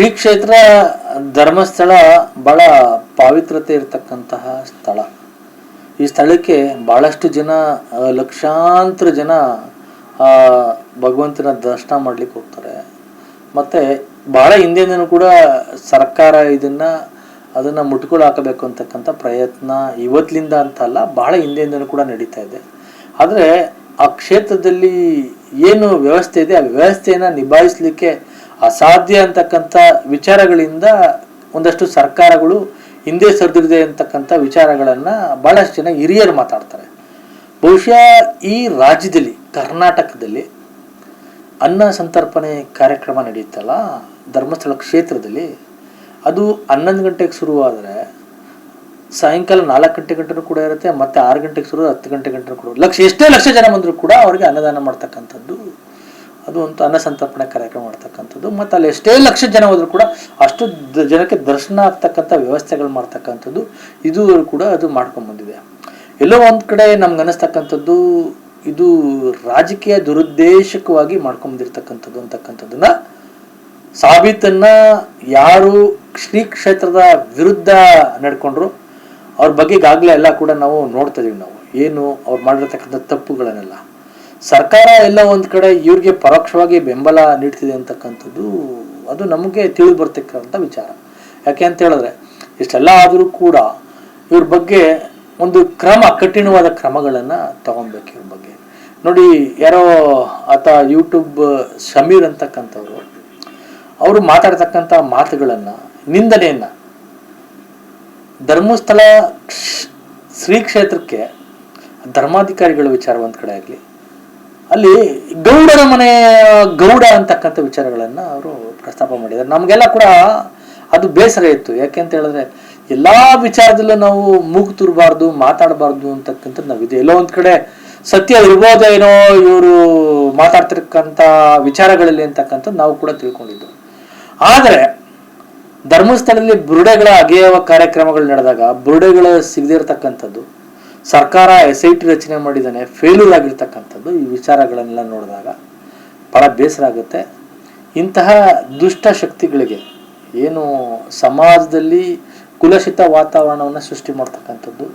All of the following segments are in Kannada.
ಶ್ರೀ ಕ್ಷೇತ್ರ ಧರ್ಮಸ್ಥಳ ಬಹಳ ಪಾವಿತ್ರತೆ ಇರತಕ್ಕಂತಹ ಸ್ಥಳ. ಈ ಸ್ಥಳಕ್ಕೆ ಬಹಳಷ್ಟು ಜನ ಲಕ್ಷಾಂತರ ಜನ ಭಗವಂತನ ದರ್ಶನ ಮಾಡ್ಲಿಕ್ಕೆ ಹೋಗ್ತಾರೆ. ಮತ್ತೆ ಬಹಳ ಹಿಂದೆನೂ ಕೂಡ ಸರ್ಕಾರ ಇದನ್ನ, ಅದನ್ನ ಮುಟ್ಗಳು ಹಾಕಬೇಕು ಅಂತಕ್ಕಂಥ ಪ್ರಯತ್ನ ಇವತ್ತಿನಿಂದ ಅಂತ ಅಲ್ಲ ಬಹಳ ಹಿಂದೆಯಿಂದನೂ ಕೂಡ ನಡೀತಾ ಇದೆ. ಆದರೆ ಆ ಕ್ಷೇತ್ರದಲ್ಲಿ ಏನು ವ್ಯವಸ್ಥೆ ಇದೆ, ಆ ವ್ಯವಸ್ಥೆಯನ್ನು ನಿಭಾಯಿಸಲಿಕ್ಕೆ ಅಸಾಧ್ಯ ಅಂತಕ್ಕಂಥ ವಿಚಾರಗಳಿಂದ ಒಂದಷ್ಟು ಸರ್ಕಾರಗಳು ಹಿಂದೆ ಸರಿದಿದೆ ಅಂತಕ್ಕಂಥ ವಿಚಾರಗಳನ್ನು ಬಹಳಷ್ಟು ಜನ ಹಿರಿಯರು ಮಾತಾಡ್ತಾರೆ. ಬಹುಶಃ ಈ ರಾಜ್ಯದಲ್ಲಿ, ಕರ್ನಾಟಕದಲ್ಲಿ ಅನ್ನ ಸಂತರ್ಪಣೆ ಕಾರ್ಯಕ್ರಮ ನಡೆಯುತ್ತಲ್ಲ, ಧರ್ಮಸ್ಥಳ ಕ್ಷೇತ್ರದಲ್ಲಿ, ಅದು ಹನ್ನೊಂದು ಗಂಟೆಗೆ ಶುರುವಾದರೆ ಸಾಯಂಕಾಲ ನಾಲ್ಕು ಗಂಟೆ ಗಂಟೆನೂ ಕೂಡ ಇರುತ್ತೆ, ಮತ್ತೆ ಆರು ಗಂಟೆಗೆ ಶುರು, ಹತ್ತು ಗಂಟೆ ಗಂಟೆನೂ ಕೂಡ. ಲಕ್ಷ, ಎಷ್ಟೇ ಲಕ್ಷ ಜನ ಬಂದರೂ ಕೂಡ ಅವರಿಗೆ ಅನ್ನದಾನ ಮಾಡ್ತಕ್ಕಂಥದ್ದು ಅದು ಒಂದು ಅನ್ನ ಸಂತರ್ಪಣೆ ಕಾರ್ಯಕ್ರಮ ಮಾಡ್ತಕ್ಕಂಥದ್ದು. ಮತ್ತು ಅಲ್ಲಿ ಎಷ್ಟೇ ಲಕ್ಷ ಜನ ಹೋದರೂ ಕೂಡ ಅಷ್ಟು ಜನಕ್ಕೆ ದರ್ಶನ ಆಗ್ತಕ್ಕಂಥ ವ್ಯವಸ್ಥೆಗಳು ಮಾಡ್ತಕ್ಕಂಥದ್ದು. ಇದು ಕೂಡ ಅದು ಮಾಡ್ಕೊಂಬಂದಿದೆ ಎಲ್ಲೋ ಒಂದು ಕಡೆ ನಮ್ಗೆ ಅನ್ನಿಸ್ತಕ್ಕಂಥದ್ದು ಇದು ರಾಜಕೀಯ ದುರುದ್ದೇಶಕವಾಗಿ ಮಾಡ್ಕೊಂಬಂದಿರ್ತಕ್ಕಂಥದ್ದು ಅಂತಕ್ಕಂಥದ್ದನ್ನ ಸಾಬೀತನ್ನ ಯಾರು ಶ್ರೀ ಕ್ಷೇತ್ರದ ವಿರುದ್ಧ ನಡ್ಕೊಂಡ್ರು ಅವ್ರ ಬಗ್ಗೆ ಈಗಾಗಲೇ ಎಲ್ಲ ಕೂಡ ನಾವು ನೋಡ್ತಾ ನಾವು. ಏನು ಅವ್ರು ಮಾಡಿರ್ತಕ್ಕಂಥ ತಪ್ಪುಗಳನ್ನೆಲ್ಲ. ಸರ್ಕಾರ ಎಲ್ಲ ಒಂದು ಕಡೆ ಇವ್ರಿಗೆ ಪರೋಕ್ಷವಾಗಿ ಬೆಂಬಲ ನೀಡ್ತಿದೆ ಅಂತಕ್ಕಂಥದ್ದು, ಅದು ನಮಗೆ ತಿಳಿದು ಬರ್ತಕ್ಕಂಥ ವಿಚಾರ. ಯಾಕೆ ಅಂತ ಹೇಳಿದ್ರೆ, ಇಷ್ಟೆಲ್ಲ ಆದರೂ ಕೂಡ ಇವ್ರ ಬಗ್ಗೆ ಒಂದು ಕ್ರಮ, ಕಠಿಣವಾದ ಕ್ರಮಗಳನ್ನು ತಗೊಬೇಕು ಇವ್ರ ಬಗ್ಗೆ. ನೋಡಿ, ಯಾರೋ ಆತ ಯೂಟ್ಯೂಬ್ ಸಮೀರ್ ಅಂತಕ್ಕಂಥವ್ರು, ಅವರು ಮಾತಾಡ್ತಕ್ಕಂಥ ಮಾತುಗಳನ್ನು ನಿಂದನೆಯನ್ನು ಧರ್ಮಸ್ಥಳ ಶ್ರೀ ಕ್ಷೇತ್ರಕ್ಕೆ ಧರ್ಮಾಧಿಕಾರಿಗಳ ವಿಚಾರ ಒಂದು ಕಡೆ ಆಗಲಿ ಅಲ್ಲಿ ಗೌಡರ ಮನೆ, ಗೌಡ ಅಂತಕ್ಕಂಥ ವಿಚಾರಗಳನ್ನು ಅವರು ಪ್ರಸ್ತಾಪ ಮಾಡಿದ್ದಾರೆ. ನಮಗೆಲ್ಲ ಕೂಡ ಅದು ಬೇಸರ ಇತ್ತು. ಯಾಕೆ ಅಂತ ಹೇಳಿದ್ರೆ, ಎಲ್ಲಾ ವಿಚಾರದಲ್ಲೂ ನಾವು ಮೂಗು ತುರ್ಬಾರ್ದು, ಮಾತಾಡಬಾರ್ದು ಅಂತಕ್ಕಂಥದ್ದು ನಾವಿದೆ. ಎಲ್ಲೋ ಒಂದು ಕಡೆ ಸತ್ಯ ಇರ್ಬೋದೇನೋ ಇವರು ಮಾತಾಡ್ತಿರ್ತಕ್ಕಂಥ ವಿಚಾರಗಳಲ್ಲಿ ಅಂತಕ್ಕಂಥದ್ದು ನಾವು ಕೂಡ ತಿಳ್ಕೊಂಡಿದ್ದು. ಆದರೆ, ಧರ್ಮಸ್ಥಳದಲ್ಲಿ ಬುರುಡೆಗಳ ಅಗೆಯುವ ಕಾರ್ಯಕ್ರಮಗಳು ನಡೆದಾಗ ಬುರುಡೆಗಳು ಸಿಗದಿರ್ತಕ್ಕಂಥದ್ದು ಸರ್ಕಾರ ಎಸ್ ಐ ಟಿ ರಚನೆ ಮಾಡಿದ್ದಾನೆ ಫೇಲ್ಯೂರ್ ಆಗಿರ್ತಕ್ಕಂಥದ್ದು ಈ ವಿಚಾರಗಳನ್ನೆಲ್ಲ ನೋಡಿದಾಗ ಭಾಳ ಬೇಸರ ಆಗುತ್ತೆ. ಇಂತಹ ದುಷ್ಟ ಶಕ್ತಿಗಳಿಗೆ ಏನು ಸಮಾಜದಲ್ಲಿ ಕುಲಸಿತ ವಾತಾವರಣವನ್ನು ಸೃಷ್ಟಿ ಮಾಡ್ತಕ್ಕಂಥದ್ದು,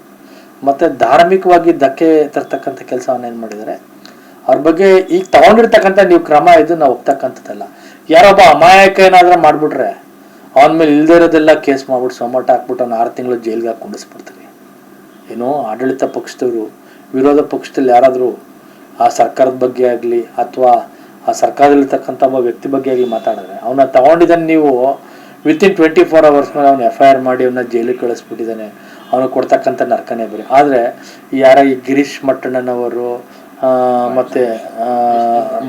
ಮತ್ತು ಧಾರ್ಮಿಕವಾಗಿ ಧಕ್ಕೆ ತರ್ತಕ್ಕಂಥ ಕೆಲಸವನ್ನ ಏನು ಮಾಡಿದ್ದಾರೆ? ಅವ್ರ ಬಗ್ಗೆ ಈಗ ತಗೊಂಡಿರ್ತಕ್ಕಂಥ ನೀವು ಕ್ರಮ ಇದು, ನಾವು ಒಪ್ತಕ್ಕಂಥದ್ದಲ್ಲ. ಯಾರೊಬ್ಬ ಅಮಾಯಕ ಏನಾದರೂ ಮಾಡಿಬಿಟ್ರೆ, ಅವನ ಮೇಲೆ ಇಲ್ದೇ ಇರೋದೆಲ್ಲ ಕೇಸ್ ಮಾಡ್ಬಿಟ್ಟು ಸೊಮಟ ಹಾಕ್ಬಿಟ್ಟು ಅವ್ನು ಆರು ತಿಂಗಳು ಜೈಲ್ಗೆ ಹಾಕಿ ಕುಂಡಿಸ್ಬಿಡ್ತೀವಿ ಏನೋ ಆಡಳಿತ ಪಕ್ಷದವರು, ವಿರೋಧ ಪಕ್ಷದಲ್ಲಿ ಯಾರಾದರೂ ಆ ಸರ್ಕಾರದ ಬಗ್ಗೆ ಆಗಲಿ ಅಥವಾ ಆ ಸರ್ಕಾರದಲ್ಲಿರ್ತಕ್ಕಂಥ ಒಬ್ಬ ವ್ಯಕ್ತಿ ಬಗ್ಗೆ ಆಗಲಿ ಮಾತಾಡಿದ್ರೆ ಅವನ್ನ ತಗೊಂಡಿದ್ದಾನೆ ನೀವು ವಿತಿನ್ ಟ್ವೆಂಟಿ ಫೋರ್ ಅವರ್ಸ್ ಮೇಲೆ ಅವ್ನು ಎಫ್ ಐ ಆರ್ ಮಾಡಿ ಅವನ್ನ ಜೈಲಿಗೆ ಕಳಿಸ್ಬಿಟ್ಟಿದ್ದಾನೆ ಅವನು ಕೊಡ್ತಕ್ಕಂಥ ನರ್ಕನೇ ಬೇರೆ. ಆದರೆ ಯಾರ ಈ ಗಿರೀಶ್ ಮಟ್ಟಣ್ಣನವರು ಮತ್ತು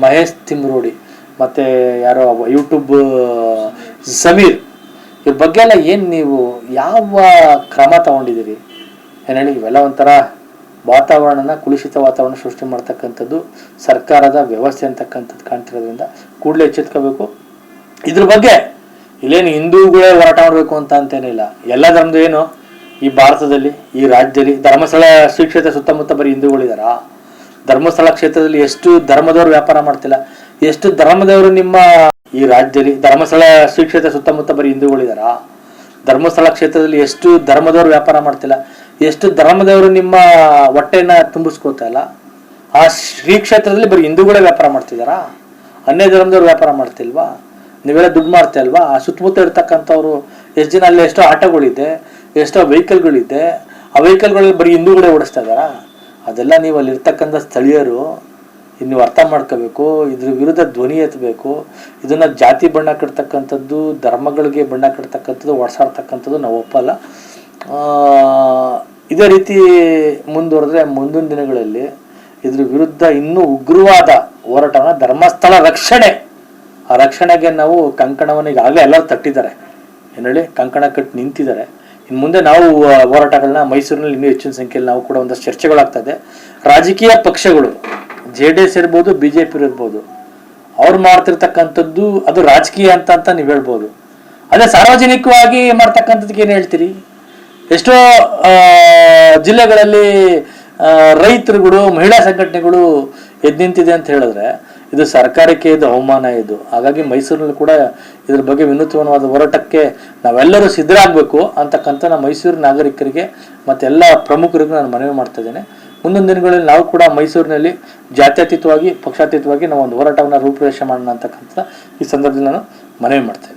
ಮಹೇಶ್ ತಿಮ್ರೋಡಿ, ಮತ್ತು ಯಾರೋ ಯೂಟ್ಯೂಬ್ ಸಮೀರ್, ಇವ್ರ ಬಗ್ಗೆ ಎಲ್ಲ ಏನು ನೀವು ಯಾವ ಕ್ರಮ ತಗೊಂಡಿದ್ದೀರಿ? ಏನು ಹೇಳಿ ಇವೆಲ್ಲ ಒಂಥರ ವಾತಾವರಣನ ಕುಲುಷಿತ ವಾತಾವರಣ ಸೃಷ್ಟಿ ಮಾಡ್ತಕ್ಕಂಥದ್ದು, ಸರ್ಕಾರದ ವ್ಯವಸ್ಥೆ ಅಂತಕ್ಕಂಥದ್ದು ಕಾಣ್ತಿರೋದ್ರಿಂದ ಕೂಡಲೇ ಎಚ್ಚೆತ್ಕೋಬೇಕು. ಇದ್ರ ಬಗ್ಗೆ ಇಲ್ಲೇನು ಹಿಂದೂಗಳೇ ಹೋರಾಟ ಮಾಡಬೇಕು ಅಂತ ಅಂತೇನಿಲ್ಲ ಎಲ್ಲ ಧರ್ಮದ ಏನು? ಈ ಭಾರತದಲ್ಲಿ, ಈ ರಾಜ್ಯದಲ್ಲಿ ಧರ್ಮಸ್ಥಳ ಶ್ರೀ ಸುತ್ತಮುತ್ತ ಬರೀ ಹಿಂದೂಗಳಿದಾರಾ? ಧರ್ಮಸ್ಥಳ ಕ್ಷೇತ್ರದಲ್ಲಿ ಎಷ್ಟು ಧರ್ಮದವರು ವ್ಯಾಪಾರ ಮಾಡ್ತಿಲ್ಲ. ಎಷ್ಟು ಧರ್ಮದವರು ನಿಮ್ಮ ಈ ರಾಜ್ಯದಲ್ಲಿ, ಧರ್ಮಸ್ಥಳ ಶ್ರೀ ಸುತ್ತಮುತ್ತ ಬರೀ ಹಿಂದೂಗಳಿದಾರಾ? ಧರ್ಮಸ್ಥಳ ಕ್ಷೇತ್ರದಲ್ಲಿ ಎಷ್ಟು ಧರ್ಮದವರು ವ್ಯಾಪಾರ ಮಾಡ್ತಿಲ್ಲ. ಎಷ್ಟು ಧರ್ಮದವರು ನಿಮ್ಮ ಹೊಟ್ಟೆನ ತುಂಬಿಸ್ಕೋತಾ ಇಲ್ಲ? ಆ ಶ್ರೀ ಕ್ಷೇತ್ರದಲ್ಲಿ ಬರೀ ಹಿಂದೂಗಳೇ ವ್ಯಾಪಾರ ಮಾಡ್ತಿದ್ದಾರಾ? ಅನ್ಯ ಧರ್ಮದವ್ರು ವ್ಯಾಪಾರ ಮಾಡ್ತಿಲ್ವಾ? ನೀವೆಲ್ಲ ದುಡ್ಡು ಮಾಡ್ತಾ ಇಲ್ವಾ? ಆ ಸುತ್ತಮುತ್ತ ಇರ್ತಕ್ಕಂಥವ್ರು ಎಷ್ಟು ಜನ ಅಲ್ಲಿ ಎಷ್ಟೋ ಆಟೋಗಳಿದೆ, ಎಷ್ಟೋ ವೆಹಿಕಲ್ಗಳಿದೆ, ಆ ವೆಹಿಕಲ್ಗಳಲ್ಲಿ ಬರೀ ಹಿಂದೂಗಳೇ ಓಡಿಸ್ತಾ ಇದ್ದಾರಾ? ಅದೆಲ್ಲ ನೀವು ಅಲ್ಲಿ ಇರ್ತಕ್ಕಂಥ ಸ್ಥಳೀಯರು ನೀವು ಅರ್ಥ ಮಾಡ್ಕೋಬೇಕು, ಇದ್ರ ವಿರುದ್ಧ ಧ್ವನಿ ಎತ್ತಬೇಕು, ಇದನ್ನ ಜಾತಿ ಬಣ್ಣ ಕಟ್ತಕ್ಕಂಥದ್ದು, ಧರ್ಮಗಳಿಗೆ ಬಣ್ಣ ಕಟ್ತಕ್ಕಂಥದ್ದು, ಒಡ್ಸಾಡ್ತಕ್ಕಂಥದ್ದು ನಾವು ಒಪ್ಪಲ್ಲ. ಇದೇ ರೀತಿ ಮುಂದುವರೆದ್ರೆ ಮುಂದಿನ ದಿನಗಳಲ್ಲಿ ಇದ್ರ ವಿರುದ್ಧ ಇನ್ನೂ ಉಗ್ರವಾದ ಹೋರಾಟನ ಧರ್ಮಸ್ಥಳ ರಕ್ಷಣೆ, ಆ ರಕ್ಷಣೆಗೆ ನಾವು ಕಂಕಣವನ್ನು ಈಗಾಗಲೇ ಎಲ್ಲರೂ ತಟ್ಟಿದ್ದಾರೆ. ಏನು ಹೇಳಿ? ಕಂಕಣ ಕಟ್ಟಿ ನಿಂತಿದ್ದಾರೆ. ಇನ್ನು ಮುಂದೆ ನಾವು ಹೋರಾಟಗಳನ್ನ ಮೈಸೂರಿನಲ್ಲಿ ಇನ್ನೂ ಹೆಚ್ಚಿನ ಸಂಖ್ಯೆಯಲ್ಲಿ ನಾವು ಕೂಡ ಒಂದಷ್ಟು ಚರ್ಚೆಗಳಾಗ್ತಾ ಇದೆ. ರಾಜಕೀಯ ಪಕ್ಷಗಳು, ಜೆ ಡಿ ಎಸ್ ಇರ್ಬೋದು, ಬಿ ಜೆ ಪಿ ಇರ್ಬೋದು, ಅವ್ರು ಮಾಡ್ತಿರ್ತಕ್ಕಂಥದ್ದು ಅದು ರಾಜಕೀಯ ಅಂತ ಅಂತ ನೀವು ಹೇಳ್ಬೋದು. ಅದೇ ಸಾರ್ವಜನಿಕವಾಗಿ ಮಾಡ್ತಕ್ಕಂಥದ್ದಕ್ಕೆ ಏನು ಹೇಳ್ತೀರಿ? ಎಷ್ಟೋ ಜಿಲ್ಲೆಗಳಲ್ಲಿ ರೈತರುಗಳು, ಮಹಿಳಾ ಸಂಘಟನೆಗಳು ಎದ್ದು ನಿಂತಿದೆ ಅಂತ ಹೇಳಿದ್ರೆ ಇದು ಸರ್ಕಾರಕ್ಕೆ ಇದು ಅವಮಾನ ಇದು. ಹಾಗಾಗಿ ಮೈಸೂರಿನಲ್ಲಿ ಕೂಡ ಇದ್ರ ಬಗ್ಗೆ ವಿನೂತನವಾದ ಹೋರಾಟಕ್ಕೆ ನಾವೆಲ್ಲರೂ ಸಿದ್ಧರಾಗಬೇಕು ಅಂತಕ್ಕಂಥ ನಮ್ಮ ಮೈಸೂರು ನಾಗರಿಕರಿಗೆ ಮತ್ತು ಎಲ್ಲ ಪ್ರಮುಖರಿಗೂ ನಾನು ಮನವಿ ಮಾಡ್ತಾ ಇದ್ದೇನೆ. ಮುಂದಿನ ದಿನಗಳಲ್ಲಿ ನಾವು ಕೂಡ ಮೈಸೂರಿನಲ್ಲಿ ಜಾತ್ಯತೀತವಾಗಿ, ಪಕ್ಷಾತೀತವಾಗಿ ನಾವು ಒಂದು ಹೋರಾಟವನ್ನು ರೂಪುರೇಷೆ ಮಾಡೋಣ ಅಂತಕ್ಕಂಥ ಈ ಸಂದರ್ಭದಲ್ಲಿ ನಾನು ಮನವಿ ಮಾಡ್ತೇನೆ